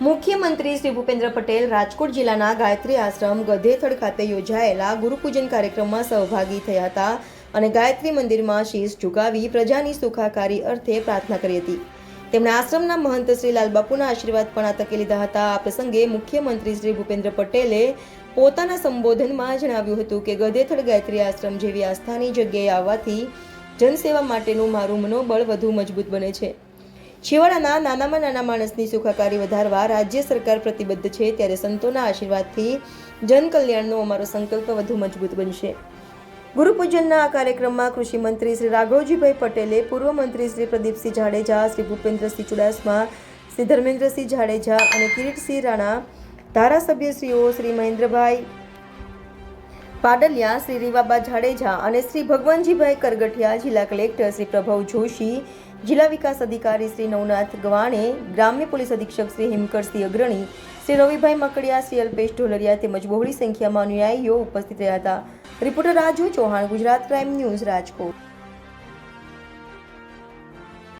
મુખ્યમંત્રી શ્રી ભૂપેન્દ્ર પટેલ રાજકોટ જિલ્લાના ગાયત્રી આશ્રમ ગધેથડ ખાતે યોજાયેલા ગુરુપૂજન કાર્યક્રમમાં સહભાગી થયા હતા અને ગાયત્રી મંદિરમાં શીશ ઝુકાવી પ્રજાની સુખાકારી અર્થે પ્રાર્થના કરી હતી. તેમણે આશ્રમના મહંત શ્રી લાલબાપુના આશીર્વાદ પણ આ તકે લીધા હતા. આ પ્રસંગે મુખ્યમંત્રી શ્રી ભૂપેન્દ્ર પટેલે પોતાના સંબોધનમાં જણાવ્યું હતું કે ગધેથડ ગાયત્રી આશ્રમ જેવી આસ્થાની જગ્યાએ આવવાથી જનસેવા માટેનું મારું મનોબળ વધુ મજબૂત બને છે. છેવાડાના નાનામાં નાના માણસની સુખાકારી વધારવા રાજ્ય સરકાર પ્રતિબદ્ધ છે ત્યારે સંતોના આશીર્વાદથી જનકલ્યાણનો અમારો સંકલ્પ વધુ મજબૂત બનશે. ગુરુપૂજનના આ કાર્યક્રમમાં કૃષિમંત્રી શ્રી રાઘવજીભાઈ પટેલે, પૂર્વ મંત્રી શ્રી પ્રદીપસિંહ જાડેજા, શ્રી ભૂપેન્દ્રસિંહ ચુડાસમા, શ્રી ધર્મેન્દ્રસિંહ જાડેજા અને કિરીટસિંહ રાણા, ધારાસભ્યશ્રીઓ શ્રી મહેન્દ્રભાઈ પાડલિયા, શ્રી રીવાબા જાડેજા અને શ્રી ભગવાનજીભાઈ કરગઠિયા, જિલ્લા કલેક્ટર શ્રી પ્રભવ જોશી, જિલ્લા વિકાસ અધિકારી શ્રી નવનાથ ગવાણે, ગ્રામ્ય પોલીસ અધિક્ષક શ્રી હિમકરસિંહ અગ્રણી, શ્રી રવિભાઈ મકડિયા, શ્રી અલ્પેશ ઢોલરિયા તેમજ બહોળી સંખ્યામાં અનુયાયીઓ ઉપસ્થિત રહ્યા હતા. Reporter Raju Chauhan, Gujarat crime news Rajkot.